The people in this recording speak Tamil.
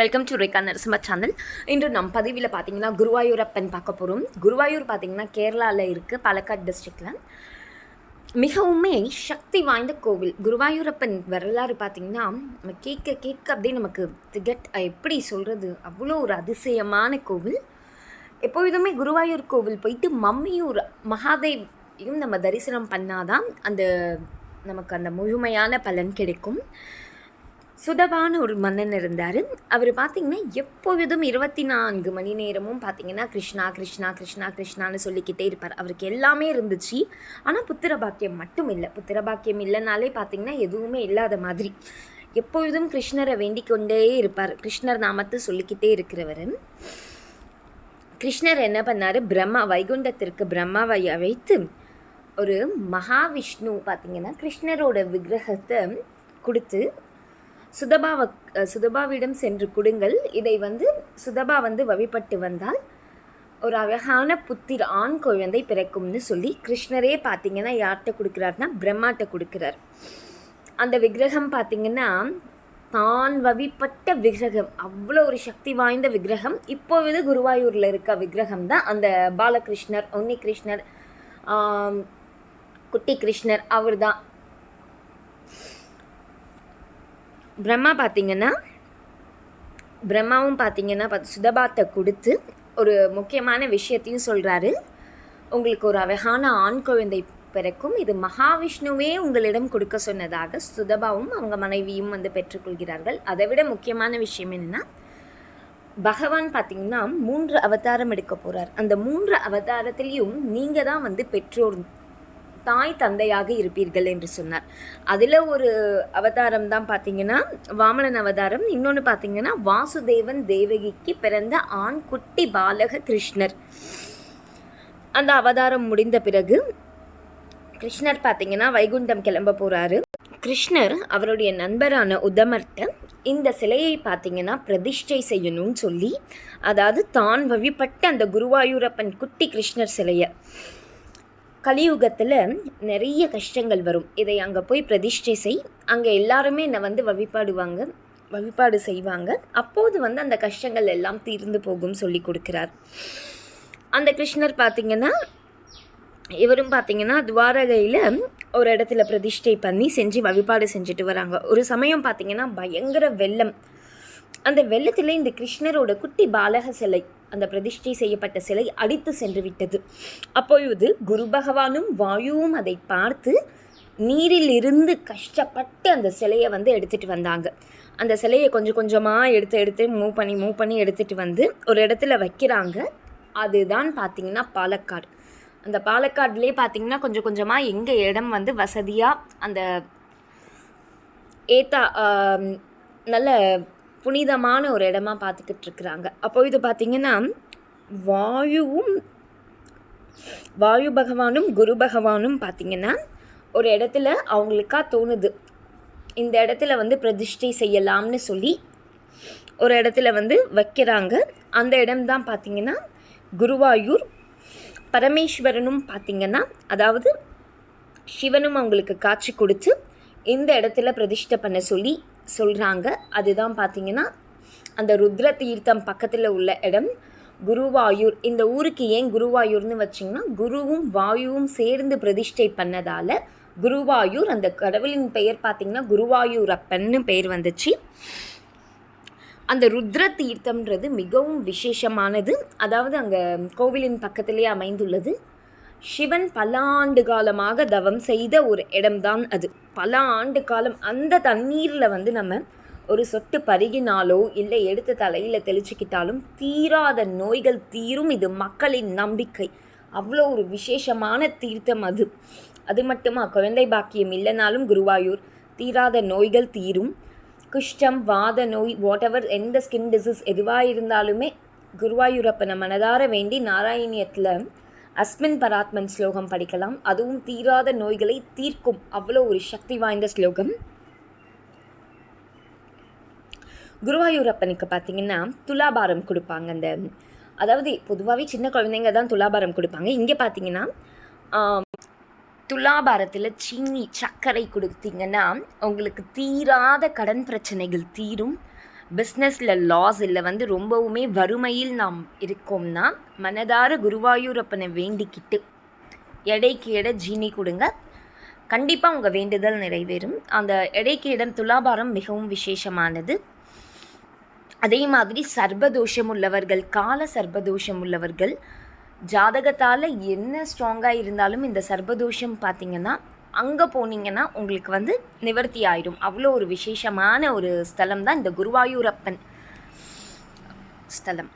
Welcome to Rekha Narasimha channel இன்று நம் பதிவில் பார்த்தீங்கன்னா குருவாயூரப்பன் பார்க்க போகிறோம் குருவாயூர் பார்த்தீங்கன்னா கேரளாவில் இருக்குது பாலக்காடு டிஸ்ட்ரிக்டில் மிகவுமே சக்தி வாய்ந்த கோவில். குருவாயூரப்பன் வரலாறு பார்த்திங்கன்னா நம்ம கேட்க கேட்க அப்படியே நமக்கு திகட் எப்படி சொல்கிறது அவ்வளோ ஒரு அதிசயமான கோவில். எப்பொழுதுமே குருவாயூர் கோவில் போயிட்டு மம்மியூர் மகாதேவையும் நம்ம தரிசனம் பண்ணாதான் அந்த நமக்கு அந்த முழுமையான பலன் கிடைக்கும். சுதபான ஒரு மன்னன் இருந்தார். அவர் பார்த்தீங்கன்னா எப்பொழுதும் இருபத்தி நான்கு மணி நேரமும் பார்த்தீங்கன்னா கிருஷ்ணா கிருஷ்ணா கிருஷ்ணா கிருஷ்ணான்னு சொல்லிக்கிட்டே இருப்பார். அவருக்கு எல்லாமே இருந்துச்சு. ஆனால் புத்திர பாக்கியம் மட்டும் இல்லை. புத்திர பாக்கியம் இல்லைனாலே பார்த்தீங்கன்னா எதுவுமே இல்லாத மாதிரி. எப்பொழுதும் கிருஷ்ணரை வேண்டிக் கொண்டே இருப்பார். கிருஷ்ணர் நாமத்தை சொல்லிக்கிட்டே இருக்கிறவர். கிருஷ்ணர் என்ன பண்ணார்? பிரம்மா வைகுண்டத்திற்கு பிரம்மாவை அழைத்து ஒரு மகாவிஷ்ணு பார்த்தீங்கன்னா கிருஷ்ணரோட விக்கிரகத்தை கொடுத்து சுதபாவ சுதபாவிடம் சென்று கொடுங்கள். இதை வந்து சுதபா வந்து வழிபட்டு வந்தால் ஒரு அழகான புத்திர் ஆண் குழந்தை பிறக்கும்னு சொல்லி கிருஷ்ணரே பார்த்தீங்கன்னா யார்கிட்ட கொடுக்குறாருன்னா பிரம்மாட்ட கொடுக்குறார். அந்த விக்கிரகம் பார்த்தீங்கன்னா தான் வவிப்பட்ட விக்கிரகம். அவ்வளோ ஒரு சக்தி வாய்ந்த விக்கிரகம். இப்பொழுது குருவாயூரில் இருக்க விக்கிரகம் தான் அந்த பாலகிருஷ்ணர் ஒன்னி கிருஷ்ணர் குட்டி கிருஷ்ணர் அவர் தான் பிரம்மா பார்த்தீங்கன்னா பிரம்மாவும் பார்த்தீங்கன்னா பார்த்து சுதபாத்தை கொடுத்து ஒரு முக்கியமான விஷயத்தையும் சொல்கிறாரு உங்களுக்கு ஒரு அழகான ஆண் குழந்தை பிறக்கும். இது மகாவிஷ்ணுவே உங்களிடம் கொடுக்க சொன்னதாக சுதபாவும் அவங்க மனைவியும் வந்து பெற்றுக்கொள்கிறார்கள். அதை விட முக்கியமான விஷயம் என்னென்னா பகவான் பார்த்தீங்கன்னா மூன்று அவதாரம் எடுக்க போகிறார் அந்த மூன்று அவதாரத்திலையும் நீங்கள் தான் வந்து பெற்றோர் தாய் தந்தையாக இருப்பீர்கள் என்று சொன்னார். அதில் ஒரு அவதாரம் தான் பார்த்தீங்கன்னா வாமனன் அவதாரம். இன்னொன்று பார்த்தீங்கன்னா வாசுதேவன் தேவகிக்கு பிறந்த ஆண் குட்டி பாலக கிருஷ்ணர். அந்த அவதாரம் முடிந்த பிறகு கிருஷ்ணர் பார்த்தீங்கன்னா வைகுண்டம் கிளம்ப போகிறாரு கிருஷ்ணர் அவருடைய நண்பரான உத்தமர்கிட்ட இந்த சிலையை பார்த்தீங்கன்னா பிரதிஷ்டை செய்யணும்னு சொல்லி அதாவது தான் வழிபட்ட அந்த குருவாயூரப்பன் குட்டி கிருஷ்ணர் சிலையை கலியுகத்தில் நிறைய கஷ்டங்கள் வரும். இதை அங்கே போய் பிரதிஷ்டை செய். அங்கே எல்லாருமே என்னை வந்து வழிபாடுவாங்க. வழிபாடு செய்வாங்க. அப்போது வந்து அந்த கஷ்டங்கள் எல்லாம் தீர்ந்து போகும் சொல்லி கொடுக்கிறார். அந்த கிருஷ்ணர் பார்த்தீங்கன்னா இவரும் பார்த்தீங்கன்னா துவாரகையில் ஒரு இடத்துல பிரதிஷ்டை பண்ணி செஞ்சு வழிபாடு செஞ்சுட்டு வராங்க. ஒரு சமயம் பார்த்தீங்கன்னா பயங்கர வெள்ளம். அந்த வெள்ளத்தில் இந்த கிருஷ்ணரோட குட்டி பாலக சிலை அந்த பிரதிஷ்டை செய்யப்பட்ட சிலை அடித்து சென்று விட்டது அப்பொழுது குரு பகவானும் வாயுவும் அதை பார்த்து நீரில் இருந்து கஷ்டப்பட்டு அந்த சிலையை வந்து எடுத்துகிட்டு வந்தாங்க. அந்த சிலையை கொஞ்சம் கொஞ்சமாக எடுத்து எடுத்து மூவ் பண்ணி மூவ் பண்ணி எடுத்துகிட்டு வந்து ஒரு இடத்துல வைக்கிறாங்க. அதுதான் பார்த்திங்கன்னா பாலக்காடு. அந்த பாலக்காடுலேயே பார்த்திங்கன்னா கொஞ்சம் கொஞ்சமாக எங்கள் இடம் வந்து வசதியாக அந்த ஏத்தா நல்ல புனிதமான ஒரு இடமா பார்த்துக்கிட்டு இருக்கிறாங்க அப்போ இது பார்த்தீங்கன்னா வாயுவும் வாயு பகவானும் குரு பகவானும் பார்த்தீங்கன்னா ஒரு இடத்துல அவங்களுக்கா தோணுது. இந்த இடத்துல வந்து பிரதிஷ்டை செய்யலாம்னு சொல்லி ஒரு இடத்துல வந்து வைக்கிறாங்க. அந்த இடம்தான் பார்த்தீங்கன்னா குருவாயூர். பரமேஸ்வரனும் பார்த்தீங்கன்னா அதாவது சிவனும் அவங்களுக்கு காட்சி கொடுத்து இந்த இடத்துல பிரதிஷ்டை பண்ண சொல்லி சொல்கிறாங்க அதுதான் பார்த்தீங்கன்னா அந்த ருத்ர தீர்த்தம் பக்கத்தில் உள்ள இடம். குருவாயூர். இந்த ஊருக்கு ஏன் குருவாயூர்னு வச்சிங்கன்னா குருவும் வாயுவும் சேர்ந்து பிரதிஷ்டை பண்ணதால் குருவாயூர் அந்த கடவுளின் பெயர் பார்த்திங்கன்னா குருவாயூர் அப்பன்னு பெயர் வந்துச்சு. அந்த ருத்ர தீர்த்தம்ன்றது மிகவும் விசேஷமானது. அதாவது அங்கே கோவிலின் பக்கத்திலே அமைந்துள்ளது. சிவன் பல ஆண்டு காலமாக தவம் செய்த ஒரு இடம்தான் அது. பல ஆண்டு காலம் அந்த தண்ணீரில் வந்து நம்ம ஒரு சொட்டு பருகினாலோ இல்லை எடுத்து தலையில் தெளிச்சுக்கிட்டாலும் தீராத நோய்கள் தீரும். இது மக்களின் நம்பிக்கை. அவ்வளோ ஒரு விசேஷமான தீர்த்தம் அது. அது மட்டுமா? குழந்தை பாக்கியம் இல்லைனாலும் குருவாயூர் தீராத நோய்கள் தீரும். குஷ்டம் வாத நோய் வாட் எவர் எந்த ஸ்கின் டிசீஸ் எதுவாக இருந்தாலுமே குருவாயூரப்பனை மனதார வேண்டி நாராயணியத்தில் அஸ்மின் பராத்மன் ஸ்லோகம் படிக்கலாம். அதுவும் தீராத நோய்களை தீர்க்கும். அவ்வளோ ஒரு சக்தி வாய்ந்த ஸ்லோகம். குருவாயூரப்பனுக்கு பார்த்தீங்கன்னா துலாபாரம் கொடுப்பாங்க அந்த அதாவது பொதுவாகவே சின்ன குழந்தைங்க தான் துலாபாரம் கொடுப்பாங்க. இங்கே பார்த்தீங்கன்னா துலாபாரத்தில் சீனி சர்க்கரை கொடுத்தீங்கன்னா உங்களுக்கு தீராத கடன் பிரச்சனைகள் தீரும். பிஸ்னஸில் லாஸ் இல்லை வந்து ரொம்பவுமே வறுமையில் நாம் இருக்கோம்னா மனதார குருவாயூரப்பனை வேண்டிக்கிட்டு எடைக்கு எடை ஜீனி கொடுங்க. கண்டிப்பாக உங்கள் வேண்டுதல் நிறைவேறும். அந்த எடைக்கு இடம் துலாபாரம் மிகவும் விசேஷமானது. அதே மாதிரி சர்பதோஷம் உள்ளவர்கள் கால சர்பதோஷம் உள்ளவர்கள் ஜாதகத்தால் என்ன ஸ்ட்ராங்காக இருந்தாலும் இந்த சர்பதோஷம் பார்த்தீங்கன்னா அங்கே போனீங்கன்னா உங்களுக்கு வந்து நிவர்த்தி ஆயிடும். அவ்வளோ ஒரு விசேஷமான ஒரு ஸ்தலம் தான் இந்த குருவாயூரப்பன் ஸ்தலம்.